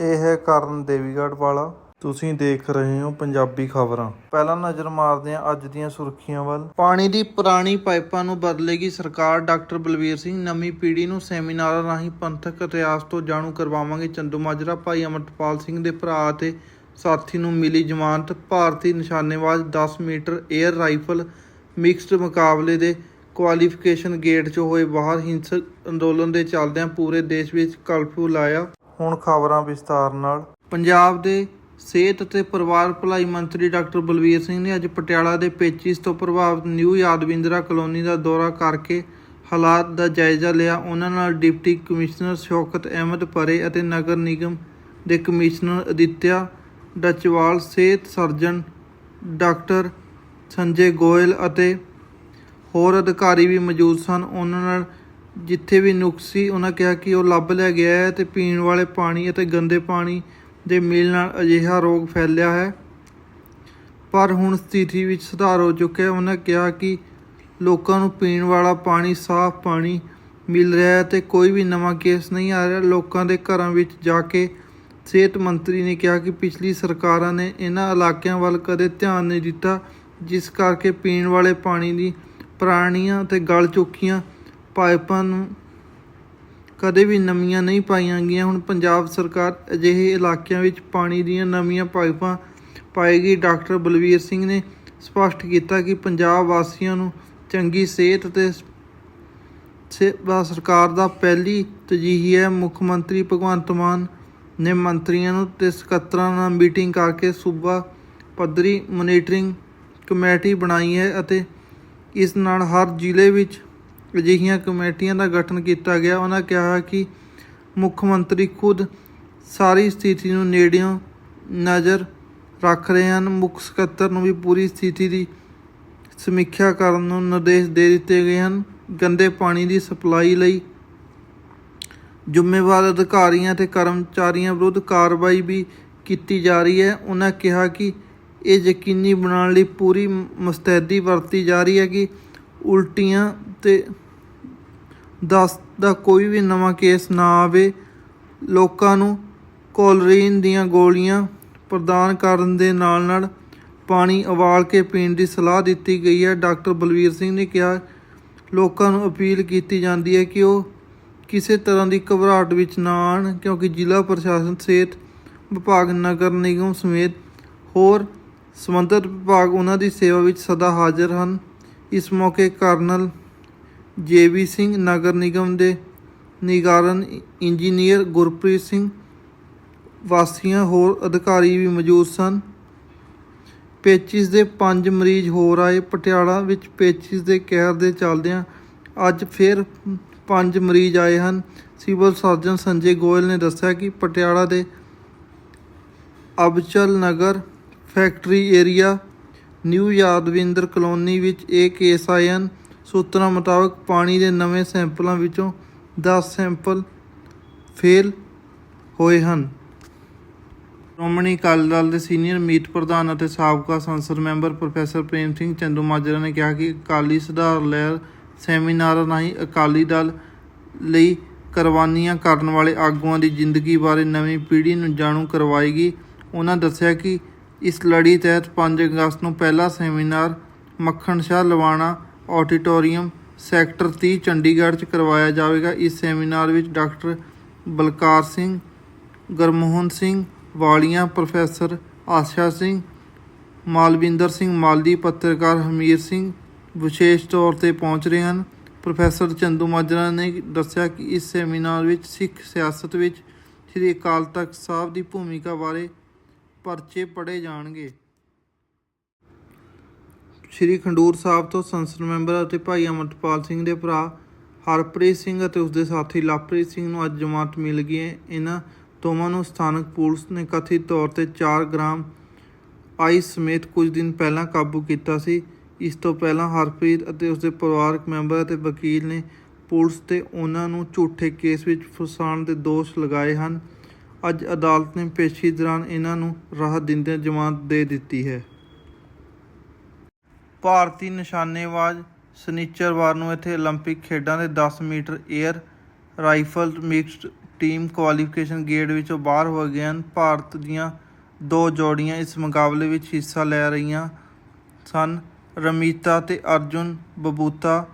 ਇਹ ਹੈ ਕਰਨ ਦੇਵੀਗੜ੍ਹ ਵਾਲਾ। ਤੁਸੀਂ ਦੇਖ ਰਹੇ ਹੋ ਪੰਜਾਬੀ ਖਬਰਾਂ। ਪਹਿਲਾਂ ਨਜ਼ਰ ਮਾਰਦੇ ਹਾਂ ਅੱਜ ਦੀਆਂ ਸੁਰਖੀਆਂ ਵੱਲ। ਪਾਣੀ ਦੀ ਪੁਰਾਣੀ ਪਾਈਪਾਂ ਨੂੰ ਬਦਲੇਗੀ ਸਰਕਾਰ। ਡਾਕਟਰ ਬਲਵੀਰ ਸਿੰਘ ਨਵੀਂ ਪੀੜ੍ਹੀ ਨੂੰ ਸੈਮੀਨਾਰਾਂ ਰਾਹੀਂ ਪੰਥਕ ਇਤਿਹਾਸ ਤੋਂ ਜਾਣੂ ਕਰਵਾਵਾਂਗੇ। ਚੰਦੂਮਾਜਰਾ ਭਾਈ ਅਮਰਪਾਲ ਸਿੰਘ ਦੇ ਭਰਾ ਅਤੇ ਸਾਥੀ ਨੂੰ ਮਿਲੀ ਜ਼ਮਾਨਤ। ਭਾਰਤੀ ਨਿਸ਼ਾਨੇਬਾਜ਼ 10 ਮੀਟਰ 에ਅਰ ਰਾਈਫਲ ਮਿਕਸਡ ਮੁਕਾਬਲੇ ਦੇ ਕੁਆਲੀਫਿਕੇਸ਼ਨ ਗੇਟ 'ਚ ਹੋਏ। ਬਾਹਰ ਹਿੰਸਕ ਅੰਦੋਲਨ ਦੇ ਚੱਲਦਿਆਂ ਪੂਰੇ ਦੇਸ਼ ਵਿੱਚ ਕਰਫਿਊ ਲਾਇਆ। ਹੁਣ ਖਬਰਾਂ ਵਿਸਤਾਰ ਨਾਲ। ਪੰਜਾਬ ਦੇ ਸਿਹਤ ਅਤੇ ਪਰਿਵਾਰ ਭਲਾਈ ਮੰਤਰੀ ਡਾਕਟਰ ਬਲਵੀਰ ਸਿੰਘ ਨੇ ਅੱਜ ਪਟਿਆਲਾ ਦੇ ਪੇਚਿਸ ਤੋਂ ਪ੍ਰਭਾਵਿਤ ਨਿਊ ਯਾਦਵਿੰਦਰਾ ਕਲੋਨੀ ਦਾ ਦੌਰਾ ਕਰਕੇ ਹਾਲਾਤ ਦਾ ਜਾਇਜ਼ਾ ਲਿਆ। ਉਹਨਾਂ ਨਾਲ ਡਿਪਟੀ ਕਮਿਸ਼ਨਰ ਸ਼ੌਕਤ ਅਹਿਮਦ ਪਰੇ ਅਤੇ ਨਗਰ ਨਿਗਮ ਦੇ ਕਮਿਸ਼ਨਰ ਅਦਿੱਤਿਆ ਡਚਵਾਲ, ਸਿਹਤ ਸਰਜਨ ਡਾਕਟਰ ਸੰਜੇ ਗੋਇਲ ਅਤੇ ਹੋਰ ਅਧਿਕਾਰੀ ਵੀ ਮੌਜੂਦ ਸਨ। ਉਹਨਾਂ ਨਾਲ ਜਿੱਥੇ ਵੀ ਨੁਕਸ ਸੀ, ਉਹਨਾਂ ਕਿਹਾ ਕਿ ਉਹ ਲੱਭ ਲਿਆ ਗਿਆ ਹੈ ਤੇ ਪੀਣ ਵਾਲੇ ਪਾਣੀ ਅਤੇ ਗੰਦੇ ਪਾਣੀ ਦੇ ਮੇਲ ਨਾਲ ਅਜਿਹਾ ਰੋਗ ਫੈਲਿਆ ਹੈ। ਪਰ ਹੁਣ ਸਥਿਤੀ ਵਿੱਚ ਸੁਧਾਰ ਹੋ ਚੁੱਕਿਆ ਹੈ। ਉਹਨਾਂ ਕਿਹਾ ਕਿ ਲੋਕਾਂ ਨੂੰ ਪੀਣ ਵਾਲਾ ਪਾਣੀ, ਸਾਫ਼ ਪਾਣੀ ਮਿਲ ਰਿਹਾ ਹੈ ਤੇ ਕੋਈ ਵੀ ਨਵਾਂ ਕੇਸ ਨਹੀਂ ਆ ਰਿਹਾ। ਲੋਕਾਂ ਦੇ ਘਰਾਂ ਵਿੱਚ ਜਾ ਕੇ ਸਿਹਤ ਮੰਤਰੀ ਨੇ ਕਿਹਾ ਕਿ ਪਿਛਲੀ ਸਰਕਾਰਾਂ ਨੇ ਇਹਨਾਂ ਇਲਾਕਿਆਂ ਵੱਲ ਕਦੇ ਧਿਆਨ ਨਹੀਂ ਦਿੱਤਾ, ਜਿਸ ਕਰਕੇ ਪੀਣ ਵਾਲੇ ਪਾਣੀ ਦੀ ਪ੍ਰਾਣੀਆਂ ਤੇ ਗਲ ਚੁੱਕੀਆਂ ਪਾਈਪਾਂ ਨੂੰ ਕਦੇ ਵੀ ਨਵੀਆਂ ਨਹੀਂ ਪਾਈਆਂ ਗਈਆਂ। ਹੁਣ ਪੰਜਾਬ ਸਰਕਾਰ ਅਜਿਹੇ ਇਲਾਕਿਆਂ ਵਿੱਚ ਪਾਣੀ ਦੀਆਂ ਨਵੀਆਂ ਪਾਈਪਾਂ ਪਾਏਗੀ। ਡਾਕਟਰ ਬਲਵੀਰ ਸਿੰਘ ਨੇ ਸਪਸ਼ਟ ਕੀਤਾ ਕਿ ਪੰਜਾਬ ਵਾਸੀਆਂ ਨੂੰ ਚੰਗੀ ਸਿਹਤ ਤੇ ਸੇਵਾ ਸਰਕਾਰ ਦਾ ਪਹਿਲੀ ਤਜੀਹੀ ਹੈ। ਮੁੱਖ ਮੰਤਰੀ ਭਗਵੰਤ ਮਾਨ ਨੇ ਮੰਤਰੀਆਂ ਨੂੰ ਤੇ ਸਕੱਤਰਾਂ ਨਾਲ ਮੀਟਿੰਗ ਕਰਕੇ ਸੂਬਾ ਪੱਧਰੀ ਮੋਨੀਟਰਿੰਗ ਕਮੇਟੀ ਬਣਾਈ ਹੈ ਅਤੇ ਇਸ ਨਾਲ ਹਰ ਜ਼ਿਲ੍ਹੇ ਵਿੱਚ ਅਜਿਹੀਆਂ ਕਮੇਟੀਆਂ ਦਾ ਗਠਨ ਕੀਤਾ ਗਿਆ। ਉਹਨਾਂ ਕਿਹਾ ਕਿ ਮੁੱਖ ਮੰਤਰੀ ਖੁਦ ਸਾਰੀ ਸਥਿਤੀ ਨੂੰ ਨੇੜਿਓਂ ਨਜ਼ਰ ਰੱਖ ਰਹੇ ਹਨ। ਮੁੱਖ ਸਕੱਤਰ ਨੂੰ ਵੀ ਪੂਰੀ ਸਥਿਤੀ ਦੀ ਸਮੀਖਿਆ ਕਰਨ ਨੂੰ ਨਿਰਦੇਸ਼ ਦੇ ਦਿੱਤੇ ਗਏ ਹਨ। ਗੰਦੇ ਪਾਣੀ ਦੀ ਸਪਲਾਈ ਲਈ ਜ਼ਿੰਮੇਵਾਰ ਅਧਿਕਾਰੀਆਂ ਤੇ ਕਰਮਚਾਰੀਆਂ ਵਿਰੁੱਧ ਕਾਰਵਾਈ ਵੀ ਕੀਤੀ ਜਾ ਰਹੀ ਹੈ। ਉਹਨਾਂ ਕਿਹਾ ਕਿ ਇਹ ਯਕੀਨੀ ਬਣਾਉਣ ਲਈ ਪੂਰੀ ਮੁਸਤੈਦੀ ਵਰਤੀ ਜਾ ਰਹੀ ਹੈ ਕਿ ਉਲਟੀਆਂ ਤੇ ਦਸ ਦਾ ਕੋਈ ਵੀ ਨਵਾਂ ਕੇਸ ਨਾ ਆਵੇ, ਲੋਕਾਂ ਨੂੰ ਕੋਲਰੀਨ ਦੀਆਂ ਗੋਲੀਆਂ ਪ੍ਰਦਾਨ ਕਰਨ ਦੇ ਨਾਲ ਨਾਲ ਪਾਣੀ ਉਬਾਲ ਕੇ ਪੀਣ ਦੀ ਸਲਾਹ ਦਿੱਤੀ ਗਈ ਹੈ। ਡਾਕਟਰ ਬਲਵੀਰ ਸਿੰਘ ਨੇ ਕਿਹਾ, ਲੋਕਾਂ ਨੂੰ ਅਪੀਲ ਕੀਤੀ ਜਾਂਦੀ ਹੈ ਕਿ ਉਹ ਕਿਸੇ ਤਰ੍ਹਾਂ ਦੀ ਘਬਰਾਹਟ ਵਿੱਚ ਨਾ ਆਣ ਕਿਉਂਕਿ ਜ਼ਿਲ੍ਹਾ ਪ੍ਰਸ਼ਾਸਨ, ਸਿਹਤ ਵਿਭਾਗ, ਨਗਰ ਨਿਗਮ ਸਮੇਤ ਹੋਰ ਸੰਬੰਧਿਤ ਵਿਭਾਗ ਉਹਨਾਂ ਦੀ ਸੇਵਾ ਵਿੱਚ ਸਦਾ ਹਾਜ਼ਰ ਹਨ। ਇਸ ਮੌਕੇ ਕਰਨਲ ਜੇਵੀ ਸਿੰਘ ਨਗਰ ਨਿਗਮ ਦੇ ਨਿਗਾਰਨ ਇੰਜੀਨੀਅਰ ਗੁਰਪ੍ਰੀਤ ਸਿੰਘ। ਵਾਸੀਆਂ ਹੋਰ ਅਧਿਕਾਰੀ ਵੀ ਮੌਜੂਦ ਸਨ। ਪੇਚਿਸ ਦੇ ਪੰਜ ਮਰੀਜ਼ ਹੋਰ ਆਏ। ਪਟਿਆਲਾ ਵਿੱਚ ਪੇਚਿਸ ਦੇ ਕਹਿਰ ਦੇ ਚੱਲਦਿਆਂ ਅੱਜ ਫਿਰ ਪੰਜ ਮਰੀਜ਼ ਆਏ ਹਨ। ਸਿਵਲ ਸਰਜਨ ਸੰਜੇ ਗੋਇਲ ਨੇ ਦੱਸਿਆ ਕਿ ਪਟਿਆਲਾ ਦੇ Abchal Nagar factory area new Yadavindra colony ਵਿੱਚ ਇਹ ਕੇਸ ਆਏ ਹਨ। ਸੂਤਰਾਂ ਮੁਤਾਬਕ ਪਾਣੀ ਦੇ ਨਵੇਂ ਸੈਂਪਲਾਂ ਵਿੱਚੋਂ 10 ਸੈਂਪਲ ਫੇਲ ਹੋਏ ਹਨ। ਸ਼੍ਰੋਮਣੀ ਅਕਾਲੀ ਦਲ ਦੇ ਸੀਨੀਅਰ ਮੀਤ ਪ੍ਰਧਾਨ ਅਤੇ ਸਾਬਕਾ ਸੰਸਦ ਮੈਂਬਰ ਪ੍ਰੋਫੈਸਰ ਪ੍ਰੇਮ ਸਿੰਘ ਚੰਦੂਮਾਜਰਾ ਨੇ ਕਿਹਾ ਕਿ ਅਕਾਲੀ ਸੁਧਾਰ ਲਹਿਰ ਸੈਮੀਨਾਰ ਰਾਹੀਂ ਅਕਾਲੀ ਦਲ ਲਈ ਕੁਰਬਾਨੀਆਂ ਕਰਨ ਵਾਲੇ ਆਗੂਆਂ ਦੀ ਜ਼ਿੰਦਗੀ ਬਾਰੇ ਨਵੀਂ ਪੀੜ੍ਹੀ ਨੂੰ ਜਾਣੂ ਕਰਵਾਏਗੀ। ਉਹਨਾਂ ਦੱਸਿਆ ਕਿ ਇਸ ਲੜੀ ਤਹਿਤ 5 ਅਗਸਤ ਨੂੰ ਪਹਿਲਾ seminar Makhan Shah Labana auditorium sector 30 Chandigarh 'ਚ ਕਰਵਾਇਆ ਜਾਵੇਗਾ। ਇਸ ਸੈਮੀਨਾਰ ਵਿੱਚ ਡਾਕਟਰ ਬਲਕਾਰ ਸਿੰਘ, ਗੁਰਮੋਹਨ ਸਿੰਘ, ਵਾਲੀਆਂ ਪ੍ਰੋਫੈਸਰ ਆਸ਼ਾ ਸਿੰਘ, ਮਾਲਵਿੰਦਰ ਸਿੰਘ ਮਾਲੀ, ਪੱਤਰਕਾਰ ਹਮੀਰ ਸਿੰਘ ਵਿਸ਼ੇਸ਼ ਤੌਰ ਤੇ ਪਹੁੰਚ ਰਹੇ ਹਨ। ਪ੍ਰੋਫੈਸਰ ਚੰਦੂ ਮਾਜਰਾ ਨੇ ਦੱਸਿਆ ਕਿ ਇਸ ਸੈਮੀਨਾਰ ਵਿੱਚ ਸਿੱਖ ਸਿਆਸਤ ਵਿੱਚ ਸ੍ਰੀ ਅਕਾਲ ਤਖਤ ਸਾਹਿਬ ਦੀ ਭੂਮਿਕਾ ਬਾਰੇ ਪਰਚੇ ਪੜ੍ਹੇ ਜਾਣਗੇ। ਸ੍ਰੀ ਖੰਡੂਰ ਸਾਹਿਬ ਤੋਂ ਸੰਸਦ ਮੈਂਬਰ ਅਤੇ ਭਾਈ ਅਮਰਪਾਲ ਸਿੰਘ ਦੇ ਭਰਾ ਹਰਪ੍ਰੀਤ ਸਿੰਘ ਅਤੇ ਉਸਦੇ ਸਾਥੀ ਲਵਪ੍ਰੀਤ ਸਿੰਘ ਨੂੰ ਅੱਜ ਜਮਾਨਤ ਮਿਲ ਗਈ ਹੈ। ਇਹਨਾਂ ਦੋਵਾਂ ਨੂੰ ਸਥਾਨਕ ਪੁਲਿਸ ਨੇ ਕਥਿਤ ਤੌਰ ਤੇ 4 ਗ੍ਰਾਮ ਆਈਸ ਸਮੇਤ ਕੁਝ ਦਿਨ ਪਹਿਲਾਂ ਕਾਬੂ ਕੀਤਾ ਸੀ। ਇਸ ਤੋਂ ਪਹਿਲਾਂ ਹਰਪ੍ਰੀਤ ਅਤੇ ਉਸਦੇ ਪਰਿਵਾਰਕ ਮੈਂਬਰ ਅਤੇ ਵਕੀਲ ਨੇ ਪੁਲਿਸ ਤੇ ਉਹਨਾਂ ਨੂੰ ਝੂਠੇ ਕੇਸ ਵਿੱਚ ਫਸਾਉਣ ਦੇ ਦੋਸ਼ ਲਗਾਏ ਹਨ। ਅੱਜ ਅਦਾਲਤ ਨੇ ਪੇਸ਼ੀ ਦੌਰਾਨ ਇਹਨਾਂ ਨੂੰ ਰਾਹਤ ਦਿੰਦਿਆਂ ਜ਼ਮਾਨਤ ਦੇ ਦਿੱਤੀ ਹੈ। ਭਾਰਤੀ ਨਿਸ਼ਾਨੇਬਾਜ਼ ਸ਼ਨਿਚਰਵਾਰ ਨੂੰ ਇੱਥੇ 올림픽 ਖੇਡਾਂ ਦੇ 10 metre air rifle mixed team qualification gate ਵਿੱਚੋਂ ਬਾਹਰ ਹੋ ਗਏ ਹਨ। ਭਾਰਤ ਦੀਆਂ ਦੋ ਜੋੜੀਆਂ ਇਸ ਮੁਕਾਬਲੇ ਵਿੱਚ ਹਿੱਸਾ ਲੈ ਰਹੀਆਂ ਸਨ। ਰਮੀਤਾ ਤੇ ਅਰਜੁਨ ਬਬੂਤਾ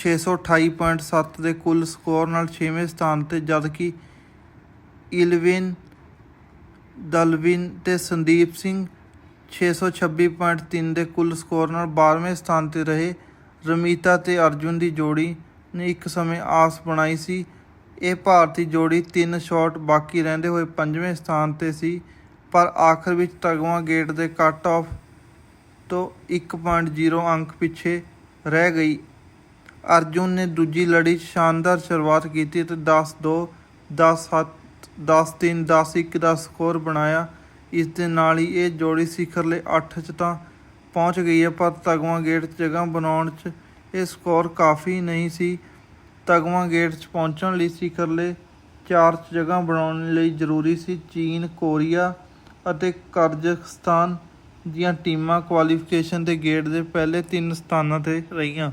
628.7 ਦੇ ਕੁੱਲ ਸਕੋਰ ਨਾਲ 6ਵੇਂ ਸਥਾਨ ਤੇ, ਜਦਕਿ ਇਲਵਿਨ ਦਲਵਿਨ ਤੇ ਸੰਦੀਪ ਸਿੰਘ 626.3 ਦੇ ਕੁੱਲ ਸਕੋਰ ਨਾਲ 12ਵੇਂ ਸਥਾਨ ਤੇ ਰਹੇ ਰਮੀਤਾ ਤੇ ਅਰਜੁਨ ਦੀ ਜੋੜੀ ਨੇ ਇੱਕ ਸਮੇਂ ਆਸ ਬਣਾਈ ਸੀ। ਇਹ ਭਾਰਤੀ ਜੋੜੀ ਤਿੰਨ ਸ਼ਾਟ ਬਾਕੀ ਰਹਿੰਦੇ ਹੋਏ ਪੰਜਵੇਂ ਸਥਾਨ ਤੇ ਸੀ, ਪਰ ਆਖਰ ਵਿੱਚ ਤਗਵਾ ਗੇਟ ਦੇ ਕੱਟ ਆਫ ਤੋਂ 1.0 ਅੰਕ ਪਿੱਛੇ ਰਹਿ ਗਈ। ਅਰਜੁਨ ਨੇ ਦੂਜੀ ਲੜੀ 'ਚ ਸ਼ਾਨਦਾਰ ਸ਼ੁਰੂਆਤ ਕੀਤੀ ਅਤੇ 10-2 10-7 10-3 10-1 ਦਾ ਸਕੋਰ ਬਣਾਇਆ। ਇਸ ਦੇ ਨਾਲ ਹੀ ਇਹ ਜੋੜੀ ਸਿਖਰਲੇ 8 'ਚ ਤਾਂ ਪਹੁੰਚ ਗਈ ਹੈ, ਪਰ ਤਗਵਾ ਗੇਟ 'ਚ ਜਗ੍ਹਾ ਬਣਾਉਣ 'ਚ ਇਹ ਸਕੋਰ ਕਾਫੀ ਨਹੀਂ ਸੀ। ਤਗਵਾ ਗੇਟ 'ਚ ਪਹੁੰਚਣ ਲਈ ਸਿਖਰਲੇ 4 'ਚ ਜਗ੍ਹਾ ਬਣਾਉਣ ਲਈ ਜ਼ਰੂਰੀ ਸੀ। ਚੀਨ, ਕੋਰੀਆ ਅਤੇ ਕਰਜ਼ਖਸਤਾਨ ਦੀਆਂ ਟੀਮਾਂ ਕੁਆਲੀਫਿਕੇਸ਼ਨ ਦੇ ਗੇਟ ਦੇ ਪਹਿਲੇ ਤਿੰਨ ਸਥਾਨਾਂ ਤੇ ਰਹੀਆਂ।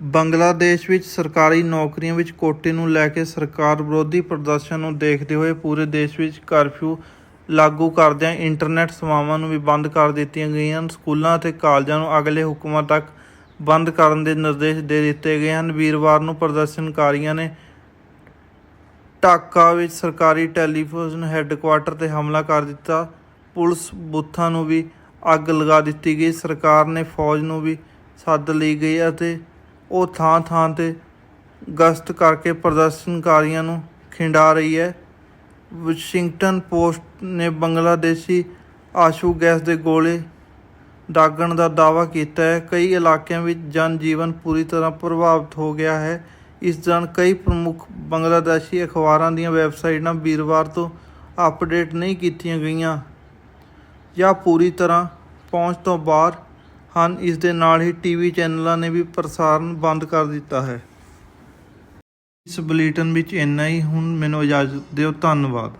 ਬੰਗਲਾਦੇਸ਼ ਵਿੱਚ ਸਰਕਾਰੀ ਨੌਕਰੀਆਂ ਵਿੱਚ ਕੋਟੇ ਨੂੰ ਲੈ ਕੇ ਸਰਕਾਰ ਵਿਰੋਧੀ ਪ੍ਰਦਰਸ਼ਨ ਨੂੰ ਦੇਖਦੇ ਹੋਏ ਪੂਰੇ ਦੇਸ਼ ਵਿੱਚ ਕਰਫਿਊ ਲਾਗੂ ਕਰਦਿਆਂ ਇੰਟਰਨੈਟ ਸੇਵਾਵਾਂ ਨੂੰ ਵੀ ਬੰਦ ਕਰ ਦਿੱਤੀਆਂ ਗਈਆਂ ਹਨ। ਸਕੂਲਾਂ ਅਤੇ ਕਾਲਜਾਂ ਨੂੰ ਅਗਲੇ ਹੁਕਮਾਂ ਤੱਕ ਬੰਦ ਕਰਨ ਦੇ ਨਿਰਦੇਸ਼ ਦੇ ਦਿੱਤੇ ਗਏ ਹਨ। ਵੀਰਵਾਰ ਨੂੰ ਪ੍ਰਦਰਸ਼ਨਕਾਰੀਆਂ ਨੇ ਢਾਕਾ ਵਿੱਚ ਸਰਕਾਰੀ ਟੈਲੀਫੋਨ ਹੈੱਡਕੁਆਰਟਰ ਤੇ ਹਮਲਾ ਕਰ ਦਿੱਤਾ। ਪੁਲਿਸ ਬੂਥਾਂ ਨੂੰ ਵੀ ਅੱਗ ਲਗਾ ਦਿੱਤੀ ਗਈ। ਸਰਕਾਰ ਨੇ ਫੌਜ ਨੂੰ ਵੀ ਸੱਦ ਲਈ ਗਈ ਅਤੇ ਉਹ ਥਾਂ ਥਾਂ ਤੇ ਗਸ਼ਤ ਕਰਕੇ ਪ੍ਰਦਰਸ਼ਨਕਾਰੀਆਂ ਨੂੰ ਖਿੰਡਾ ਰਹੀ ਹੈ। ਵਾਸ਼ਿੰਗਟਨ ਪੋਸਟ ਨੇ ਬੰਗਲਾਦੇਸ਼ੀ ਆਸ਼ੂ ਗੈਸ ਦੇ ਗੋਲੇ ਦਾਗਣ ਦਾ ਦਾਅਵਾ ਕੀਤਾ ਹੈ। ਕਈ ਇਲਾਕਿਆਂ ਵਿੱਚ ਜਨ ਜੀਵਨ ਪੂਰੀ ਤਰ੍ਹਾਂ ਪ੍ਰਭਾਵਿਤ ਹੋ ਗਿਆ ਹੈ। ਇਸ ਦੌਰਾਨ ਕਈ ਪ੍ਰਮੁੱਖ ਬੰਗਲਾਦੇਸ਼ੀ ਅਖਬਾਰਾਂ ਦੀਆਂ ਵੈਬਸਾਈਟਾਂ ਵੀਰਵਾਰ ਤੋਂ ਅਪਡੇਟ ਨਹੀਂ ਕੀਤੀਆਂ ਗਈਆਂ ਜਾਂ ਪੂਰੀ ਤਰ੍ਹਾਂ ਪਹੁੰਚ ਤੋਂ ਬਾਹਰ ਹਨ। ਇਸ ਦੇ ਨਾਲ ਹੀ ਟੀਵੀ ਚੈਨਲਾਂ ਨੇ ਵੀ ਪ੍ਰਸਾਰਣ ਬੰਦ ਕਰ ਦਿੱਤਾ ਹੈ। ਇਸ ਬੁਲੇਟਿਨ ਵਿੱਚ ਇੰਨਾ ਹੀ। ਹੁਣ ਮੈਨੂੰ ਇਜਾਜ਼ਤ ਦਿਓ। ਧੰਨਵਾਦ।